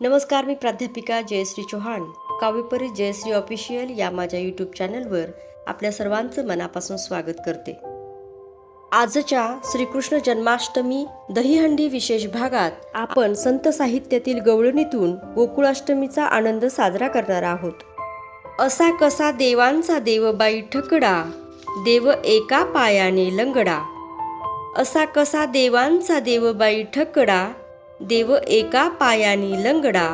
नमस्कार मी प्राध्यापिका जयश्री चौहान. काव्यपरी जयश्री ऑफिशियल या माझ्या यूट्यूब चॅनलवर आपल्या सर्वांचं मनापासून स्वागत करते. आजच्या श्रीकृष्ण जन्माष्टमी दहीहंडी विशेष भागात आपण संत साहित्यातील गवळणीतून गोकुळाष्टमीचा आनंद साजरा करणार आहोत. असा कसा देवांचा देवबाई ठकडा देव एका पायाने लंगडा. असा कसा देवांचा देवबाई ठकडा देव एका पायाने लंगडा.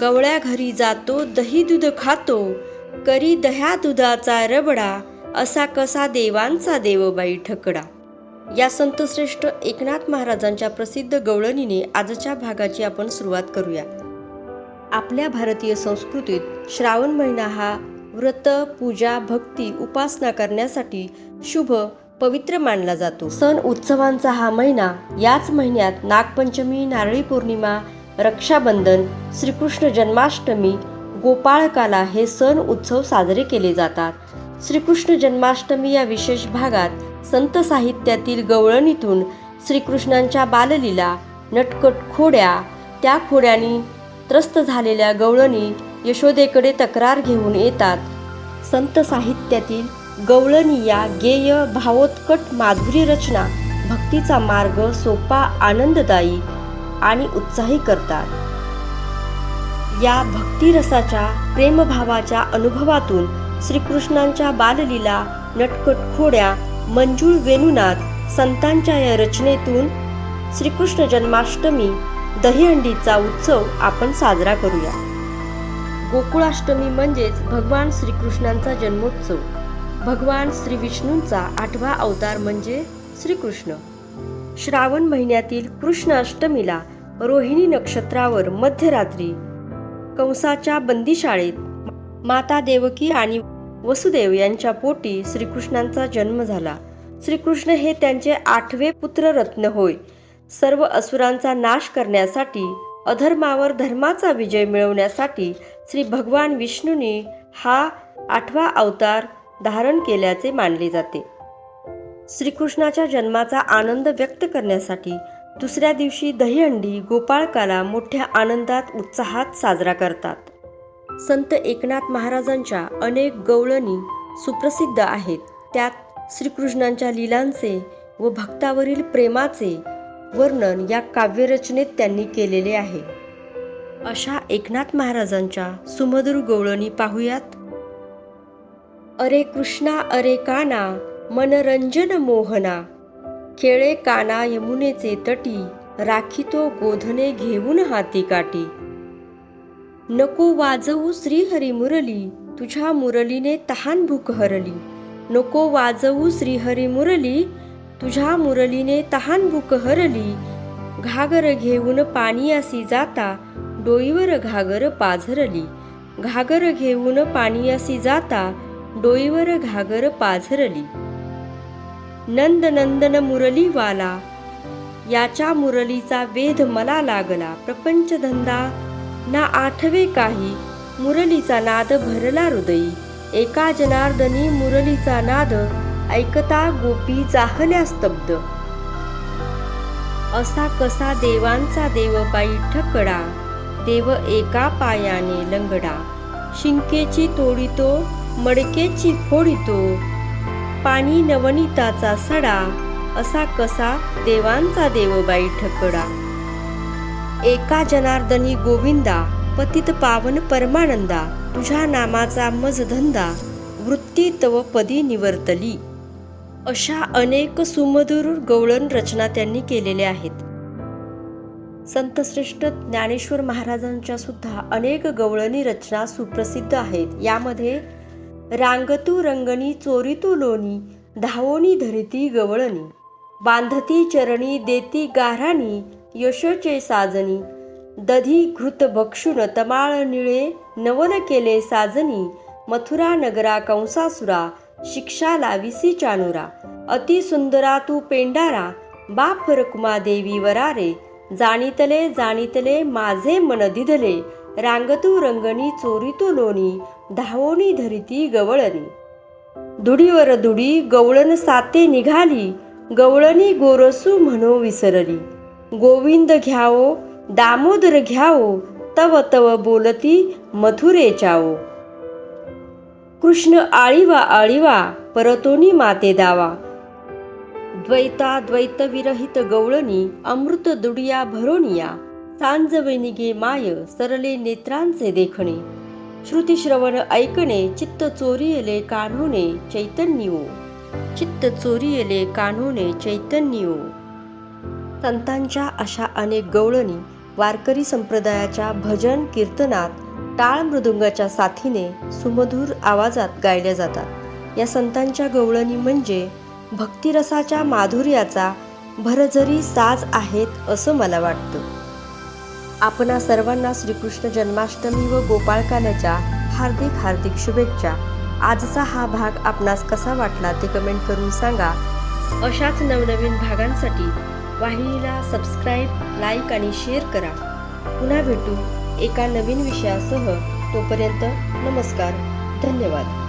गवळ्या घरी जातो दही दूध खातो करी दह्या दुधाचा रबडा असा कसा देवांचा देवबाई ठकडा. या संतश्रेष्ठ एकनाथ महाराजांच्या प्रसिद्ध गवळणीने आजच्या भागाची आपण सुरुवात करूया. आपल्या भारतीय संस्कृतीत श्रावण महिना हा व्रत पूजा भक्ती उपासना करण्यासाठी शुभ पवित्र मानला जातो. सण उत्सवांचा हा महिना याच महिन्यात नागपंचमी नारळी पौर्णिमा रक्षाबंधन श्रीकृष्ण जन्माष्टमी गोपाळकाला हे सण उत्सव साजरे केले जातात. श्रीकृष्ण जन्माष्टमी या विशेष भागात संत साहित्यातील गवळणीतून श्रीकृष्णांच्या बाललीला नटकट खोड्या त्या खोड्यांनी त्रस्त झालेल्या गवळणी यशोदेकडे तक्रार घेऊन येतात. संत साहित्यातील गवळणी या गेय भावोत्कट माधुरी रचना भक्तीचा मार्ग सोपा आनंददायी आणि उत्साही करतात. या भक्तिरसाच्या प्रेमभावाच्या अनुभवातून श्रीकृष्णांच्या बाललीला नटकट खोड्या मंजूळ वेणुनाथ संतांच्या या रचनेतून श्रीकृष्ण जन्माष्टमी दहीहंडीचा उत्सव आपण साजरा करूया. गोकुळाष्टमी म्हणजेच भगवान श्रीकृष्णांचा जन्मोत्सव. भगवान श्री विष्णूंचा आठवा अवतार म्हणजे श्रीकृष्ण. श्रावण महिन्यातील कृष्ण अष्टमीला रोहिणी नक्षत्रावर मध्यरात्री कंसाच्या बंदीशाळेत माता देवकी आणि वसुदेव यांच्या पोटी श्रीकृष्णांचा जन्म झाला. श्रीकृष्ण हे त्यांचे आठवे पुत्ररत्न होय. सर्व असुरांचा नाश करण्यासाठी अधर्मावर धर्माचा विजय मिळवण्यासाठी श्री भगवान विष्णूने हा आठवा अवतार धारण केल्याचे मानले जाते. श्रीकृष्णाच्या जन्माचा आनंद व्यक्त करण्यासाठी दुसऱ्या दिवशी दहीहंडी गोपाळकाला मोठ्या आनंदात उत्साहात साजरा करतात. संत एकनाथ महाराजांच्या अनेक गवळणी सुप्रसिद्ध आहेत. त्यात श्रीकृष्णांच्या लीलांचे व भक्तावरील प्रेमाचे वर्णन या काव्यरचनेत त्यांनी केलेले आहे. अशा एकनाथ महाराजांच्या सुमधुर गवळणी पाहूयात. अरे कृष्णा अरे काना मनरंजन मोहना. खेळे काना यमुनेचे तटी राखितो गोधने घेऊन हाती काठी. नको वाजवू श्रीहरी मुरली तुझ्या मुरलीने तहान भूक हरली. नको वाजवू श्रीहरी मुरली तुझ्या मुरलीने तहान भूक हरली. घागर घेऊन पाणी असी जाता डोईवर घागर पाझरली. घागर घेऊन पाणी असी जाता डोईवर घागर पाझरली. नंद नंदन मुरलीवाला याच्या मुरलीचा वेध मला लागला. प्रपंच धंदा ना आठवे काही मुरलीचा नाद भरला हृदयी. एका जनार्दनी मुरलीचा नाद ऐकता गोपी जाहल्या स्तब्ध. असा कसा देवांचा देवपायी ठकडा देव एका पायाने लंगडा. शिंकेची तोडी तो मडकेची फोडितो पाणी नवनीताचा सडा असा कसा देवांचा देवबाई ठकडा. एका जनार्दनी गोविंदा पतित पावन परमानंदा तुझ्या नामाचा मजधंदा वृत्ती तव पदी निवर्तली. अशा अनेक सुमधुर गवळण रचना त्यांनी केलेल्या आहेत. संतश्रेष्ठ ज्ञानेश्वर महाराजांच्या सुद्धा अनेक गवळणी रचना सुप्रसिद्ध आहेत. यामध्ये रांगतू रंगणी चोरीतू लोणी धावोनी धरिती गवळणी. बांधती चरणी देती गाराणी यशोचे साजनी. दधी घृत भक्षुन तमाळ निळे नवन केले साजनी. मथुरा नगरा कंसासुरा शिक्षा लाविसी चानुरा. अति सुंदरा तू पेंडारा बाप रकुमा देवी वरारे. जाणीतले जाणीतले माझे मन दिधले. रांगतू रंगणी चोरीतो लोणी धावोनी धरिती गवळणी. दुडीवर दुडी गवळण साते निघाली गवळणी गोरसू म्हणो विसरली. गोविंद घ्यावो दामोदर घ्यावो तव तव बोलती मथुरेच्याओ कृष्ण आळीवा आळीवा परतोनी माते दावा. द्वैता द्वैत विरहित गवळणी अमृत दुडिया भरोनिया. सांजवनिगे माय सरले नेत्रांचे देखणे. श्रुती श्रवण ऐकणे चित्त चोरियले कान्होने चैतन्यो. चित्त चोरियले कान्होने चैतन्यो. संतांच्या अशा अनेक गवळणी वारकरी संप्रदायाच्या भजन कीर्तनात टाळ मृदुंगाच्या साथीने सुमधूर आवाजात गायल्या जातात. या संतांच्या गवळणी म्हणजे भक्तिरसाच्या माधुर्याचा भरझरी साज आहेत असं मला वाटतं. आपणा सर्वांना श्रीकृष्ण जन्माष्टमी व गोपाळकाल्याच्या हार्दिक हार्दिक शुभेच्छा. आजचा हा भाग आपणास कसा वाटला ते कमेंट करून सांगा. अशाच नवनवीन भागांसाठी वाहिनीला सबस्क्राईब लाईक आणि शेअर करा. पुन्हा भेटू एका नवीन विषयासह. तोपर्यंत नमस्कार धन्यवाद.